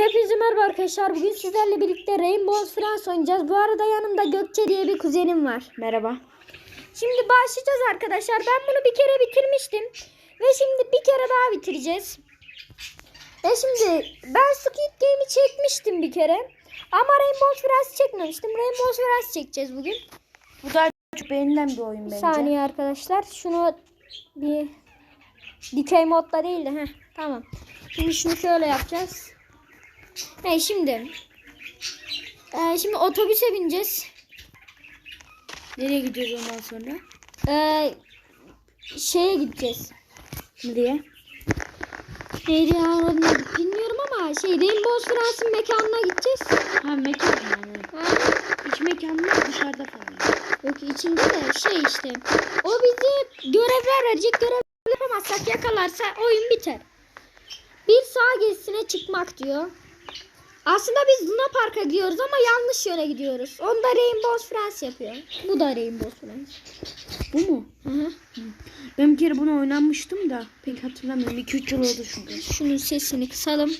Hepinize merhaba arkadaşlar. Bugün sizlerle birlikte Rainbow France oynayacağız. Bu arada yanımda Gökçe diye bir kuzenim var. Merhaba. Şimdi başlayacağız arkadaşlar. Ben bunu bir kere bitirmiştim. Ve şimdi bir kere daha bitireceğiz. E şimdi ben Squid Game'i çekmiştim bir kere. Ama Rainbow France çekmemiştim. Rainbow France çekeceğiz bugün. Bu da çok beğenilen bir oyun Bir bence. saniye arkadaşlar. Şunu bir dikey modda değil de. Heh, tamam. Şimdi şunu şöyle yapacağız. Hey şimdi. Ee, şimdi otobüse bineceğiz. Nereye gidiyoruz ondan sonra? Ee, şeye gideceğiz. Nereye? Neydi ya bilmiyorum ama şey Rainbow France'ın mekanına gideceğiz. Ha mekan yani. Ha, İç mekan mı dışarıda falan. yok içinde de şey işte. O bize görevler verecek. Görevler yapamazsak yakalarsa oyun biter. Bir sağ gezisine çıkmak diyor. Aslında biz Luna Park'a gidiyoruz ama yanlış yöne gidiyoruz. Onu da Rainbow France yapıyor. Bu da Rainbow France. Bu mu? Hı hı. Ben bir kere bunu oynanmıştım da pek hatırlamıyorum. 2-3 yıl oldu çünkü. Şunun sesini kısalım.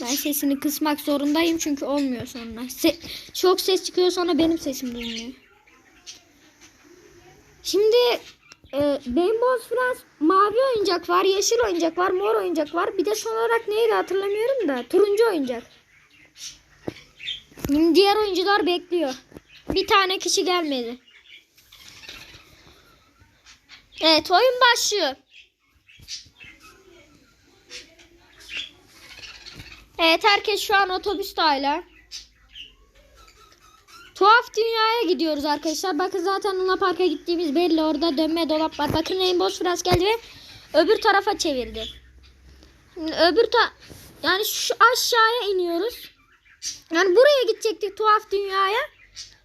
Ben sesini kısmak zorundayım çünkü olmuyor sonra. Se- çok ses çıkıyor sonra benim sesim duymuyor. Şimdi e, Rainbow France mavi oyuncak var, yeşil oyuncak var, mor oyuncak var. Bir de son olarak neydi hatırlamıyorum da turuncu oyuncak. Şimdi diğer oyuncular bekliyor. Bir tane kişi gelmedi. Evet oyun başlıyor. Evet herkes şu an otobüste hala. Tuhaf dünyaya gidiyoruz arkadaşlar. Bakın zaten Luna Park'a gittiğimiz belli. Orada dönme dolap var. Bakın Rainbow France geldi ve öbür tarafa çevirdi. Şimdi öbür ta yani şu aşağıya iniyoruz. Yani buraya gidecektik tuhaf dünyaya.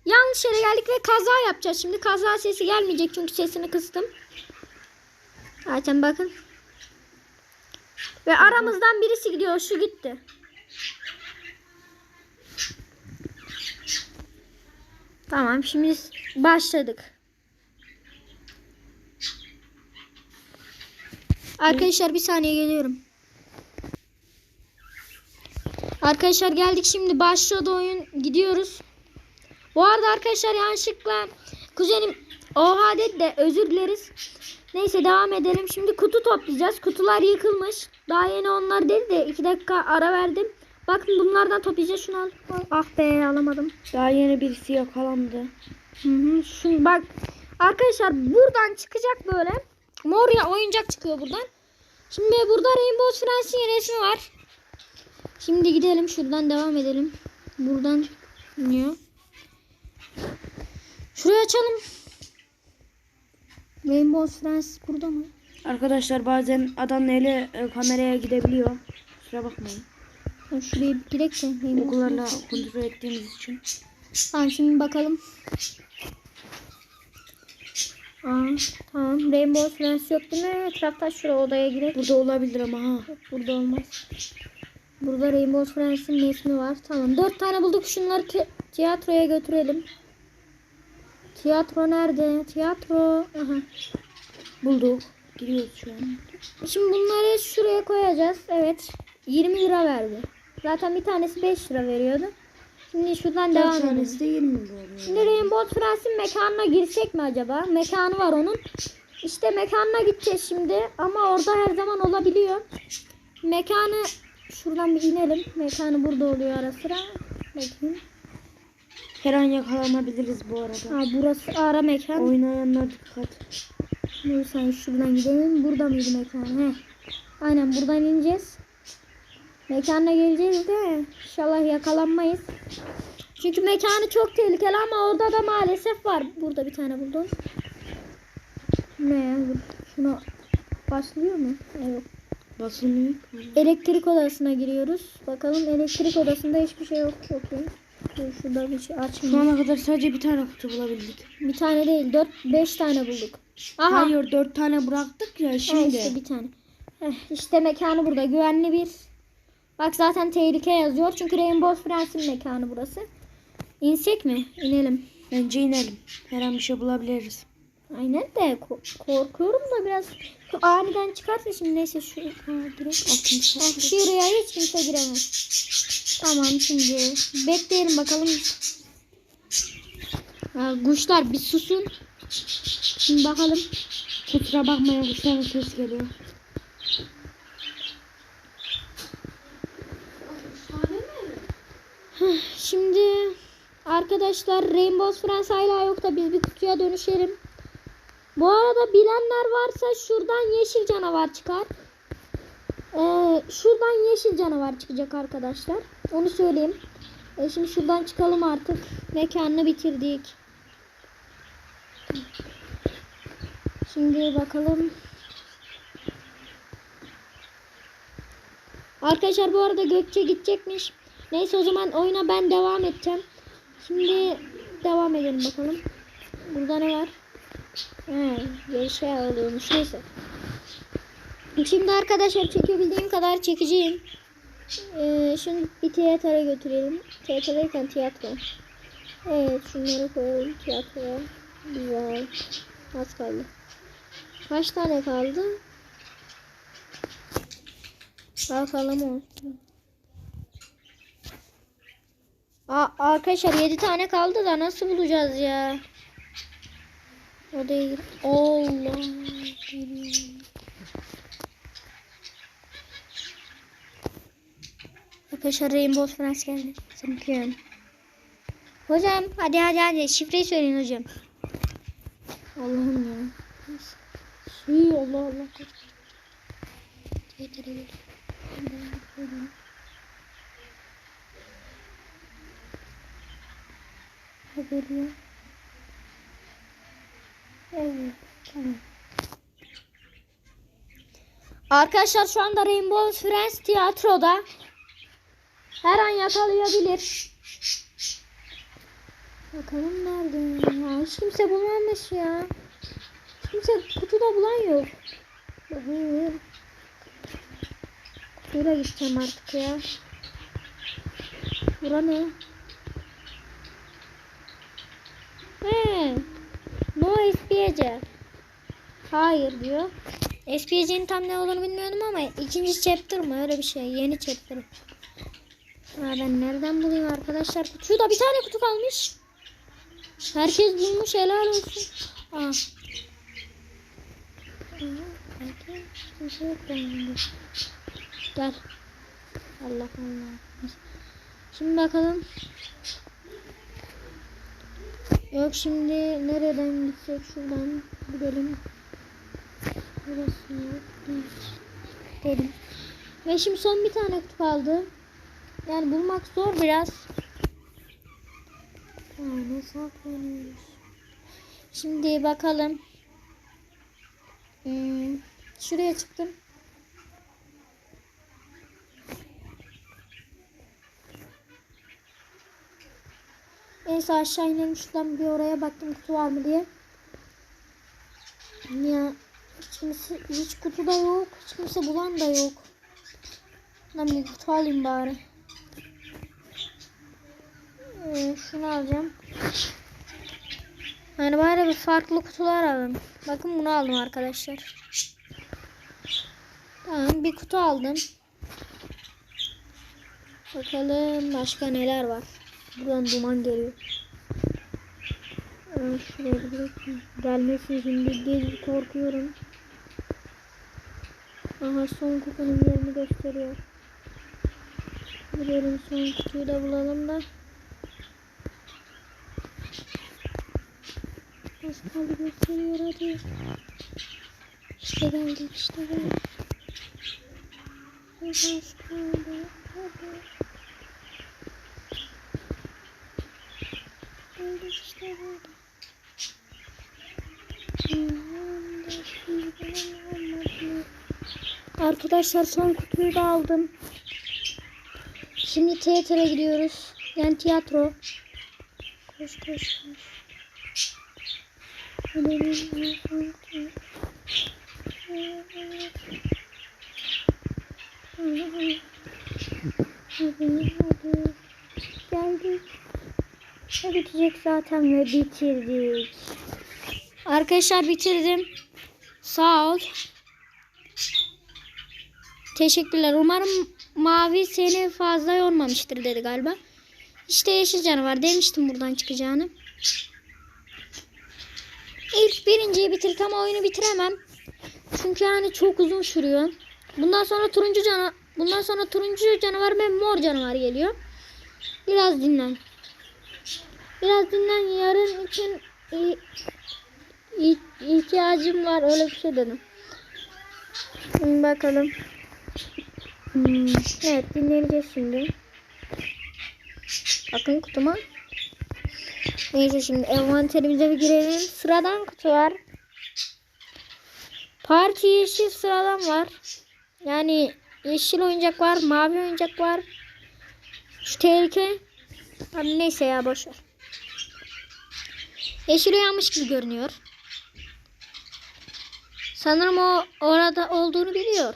Yanlış yere geldik ve kaza yapacağız. Şimdi kaza sesi gelmeyecek çünkü sesini kıstım. Zaten bakın. Ve aramızdan birisi gidiyor. Şu gitti. Tamam şimdi başladık. Arkadaşlar bir saniye geliyorum. Arkadaşlar geldik şimdi başladı oyun gidiyoruz. Bu arada arkadaşlar yanlışlıkla kuzenim oha dedi de özür dileriz. Neyse devam edelim. Şimdi kutu toplayacağız. Kutular yıkılmış. Daha yeni onlar dedi de 2 dakika ara verdim. Bakın bunlardan toplayacağız. Şunu al. Ah be alamadım. Daha yeni birisi yakalandı. Hı hı. Şu, bak arkadaşlar buradan çıkacak böyle. Mor ya oyuncak çıkıyor buradan. Şimdi burada Rainbow Friends'in resmi var. Şimdi gidelim şuradan devam edelim. Buradan iniyor. Şurayı açalım. Rainbow Friends burada mı? Arkadaşlar bazen adam eli e, kameraya gidebiliyor. Kusura bakmayın. De. Rainbow Okullarla Friends. kontrol ettiğimiz için. Tamam şimdi bakalım. Aa, tamam. Rainbow Friends yok değil mi? Etrafta şuraya odaya girek. Burada olabilir ama ha. Yok, Burada olmaz. Burada Rainbow Friends'in resmi var. Tamam. Dört tane bulduk. Şunları ti- tiyatroya götürelim. Tiyatro nerede? Tiyatro. Aha. Bulduk. Giriyoruz şu an. Şimdi bunları şuraya koyacağız. Evet. 20 lira verdi. Zaten bir tanesi 5 lira veriyordu. Şimdi şuradan devam Dört edelim. tanesi de 20 lira. Şimdi Rainbow Friends'in mekanına girsek mi acaba? Mekanı var onun. İşte mekanına gideceğiz şimdi. Ama orada her zaman olabiliyor. Mekanı şuradan bir inelim. Mekanı burada oluyor ara sıra. Bakayım. Her an yakalanabiliriz bu arada. Ha burası ara mekan. Oynayanlar dikkat. Sen şuradan gidelim. Burada mıydı mekan? Heh. Aynen buradan ineceğiz. Mekanına geleceğiz de inşallah yakalanmayız. Çünkü mekanı çok tehlikeli ama orada da maalesef var. Burada bir tane buldum. Ne ya? Şuna başlıyor mu? Evet. Basılmıyor. Elektrik odasına giriyoruz. Bakalım elektrik odasında hiçbir şey yok. Dur şurada bir şey Şu açmıyor. ana kadar sadece bir tane kutu bulabildik. Bir tane değil. Dört, beş tane bulduk. Aha. Hayır dört tane bıraktık ya Ha, şimdi. işte bir tane. Heh, işte mekanı burada. Güvenli bir. Bak zaten tehlike yazıyor. Çünkü Rainbow Friends'in mekanı burası. İnsek mi? İnelim. Bence inelim. Her an bir şey bulabiliriz. Aynen de ko- korkuyorum da biraz aniden çıkarsa şimdi neyse şu ha, direkt Ha, şuraya hiç kimse giremez. Tamam şimdi bekleyelim bakalım. Ha, kuşlar bir susun. Şimdi bakalım. Kusura bakmayın kuşların ses geliyor. Şimdi arkadaşlar Rainbow Friends hala yok da biz bir kutuya dönüşelim. Bu arada bilenler varsa şuradan yeşil canavar çıkar. Ee, şuradan yeşil canavar çıkacak arkadaşlar. Onu söyleyeyim. E şimdi şuradan çıkalım artık. Mekanını bitirdik. Şimdi bakalım. Arkadaşlar bu arada Gökçe gidecekmiş. Neyse o zaman oyuna ben devam edeceğim. Şimdi devam edelim bakalım. Burada ne var? Bir şey alıyormuş. Neyse. Şimdi arkadaşlar çekebildiğim kadar çekeceğim. Ee, şimdi bir tiyatroya götürelim. Tiyatrodayken tiyatro. Evet şunları koyalım tiyatroya. Güzel. Az kaldı. Kaç tane kaldı? Bakalım olsun. Aa, arkadaşlar 7 tane kaldı da nasıl bulacağız ya? O değil. Allah. Arkadaşlar Rainbow Friends geldi. Sanıyorum. Hocam hadi hadi hadi şifreyi söyleyin hocam. Allah'ım ya. Suyu Allah Allah. Yeter. Haberi yok. Arkadaşlar şu anda Rainbow Friends tiyatroda. Her an yakalayabilir. Bakalım nerede ya? Hiç kimse bulmamış ya. Hiç kimse kutuda bulan yok. Bakayım. Kutuyla gideceğim artık ya. Bura ne? He. No SPC. Hayır diyor. SPC'nin tam ne olduğunu bilmiyorum ama ikinci chapter mı öyle bir şey. Yeni chapter. Ha ben nereden bulayım arkadaşlar? Şurada bir tane kutu kalmış. Herkes bulmuş helal olsun. Aa. Gel. Allah Allah. Şimdi bakalım. Yok şimdi nereden gitsek şuradan gidelim. Burası yok. Gidelim. Ve şimdi son bir tane kutu kaldı. Yani bulmak zor biraz. Yani saklanıyoruz. Şimdi bakalım. Hmm, şuraya çıktım. Neyse aşağı inelim şuradan bir oraya baktım kutu var mı diye. Ya hiç kimse hiç kutu da yok. Hiç kimse bulan da yok. Lan bir kutu alayım bari. Ee, şunu alacağım. Yani bari bir farklı kutular alalım. Bakın bunu aldım arkadaşlar. Tamam bir kutu aldım. Bakalım başka neler var. Buradan duman geliyor. Ee, şuraya bırakayım. Gelmesin şimdi gezi korkuyorum. Aha son kutunun yerini gösteriyor. Gidelim son kutuyu da bulalım da. Az kaldı gösteriyor hadi. İşte geldik işte geldik. Az kaldı hadi. Geldik işte. Arkadaşlar son kutuyu da aldım. Şimdi tiyatroya gidiyoruz. Yani tiyatro. Koş koş koş. Geldik. Ne bitecek zaten ve bitirdik. Arkadaşlar bitirdim. Sağ ol. Teşekkürler. Umarım mavi seni fazla yormamıştır dedi galiba. İşte yeşil canavar demiştim buradan çıkacağını. İlk birinciyi bitirdik ama oyunu bitiremem. Çünkü yani çok uzun sürüyor. Bundan sonra turuncu cana bundan sonra turuncu canavar ve mor canavar geliyor. Biraz dinlen. Biraz dinlen yarın için ihtiyacım var öyle bir şey dedim. Bakalım. Hmm, evet dinleneceğiz şimdi. Bakın kutuma. Neyse şimdi envanterimize bir girelim. Sıradan kutu var. Parti yeşil sıradan var. Yani yeşil oyuncak var, mavi oyuncak var. Şu tehlike. Abi neyse ya boş ver. Yeşil uyanmış gibi görünüyor. Sanırım o orada olduğunu biliyor.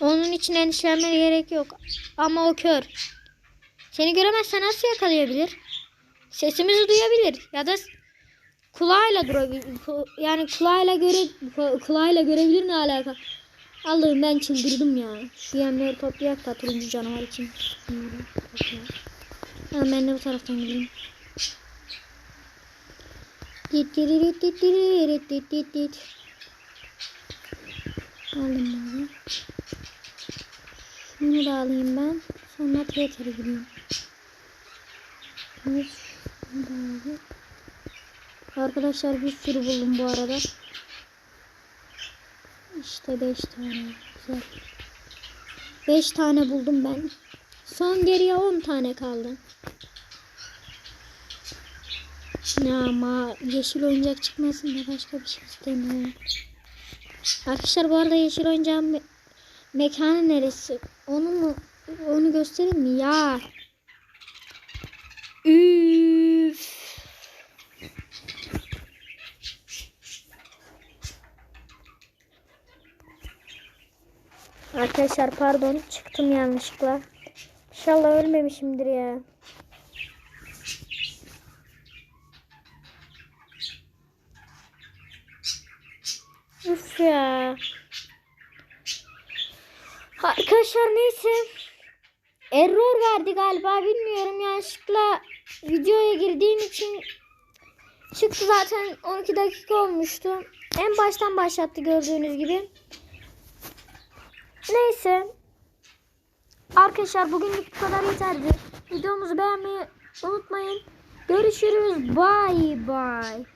Onun için endişelenmeye gerek yok. Ama o kör. Seni göremezse nasıl yakalayabilir? Sesimizi duyabilir ya da kulağıyla durabilir. Yani kulağıyla göre ku- kulağıyla görebilir ne alaka? Allah'ım ben çıldırdım ya. Şu yemleri toplayak da turuncu canavar için. Ben de bu taraftan gideyim. Aldım bunu. Şunu da alayım ben. Sonra Twitter'a gireyim. Evet, şunu da alayım. Arkadaşlar bir sürü buldum bu arada. İşte 5 tane. Güzel. 5 tane buldum ben. Son geriye 10 tane kaldı. Ya ama yeşil oyuncak çıkmasın da başka bir şey istemiyorum. Arkadaşlar bu arada yeşil oyuncağın me- mekanı neresi? Onu mu onu göstereyim mi? Ya. Üf. Arkadaşlar pardon çıktım yanlışlıkla. İnşallah ölmemişimdir ya. Üf ya. Arkadaşlar neyse. Error verdi galiba bilmiyorum yanlışlıkla videoya girdiğim için çıktı zaten 12 dakika olmuştu. En baştan başlattı gördüğünüz gibi. Neyse. Arkadaşlar bugünlük bu kadar yeterli. Videomuzu beğenmeyi unutmayın. Görüşürüz. Bye bye.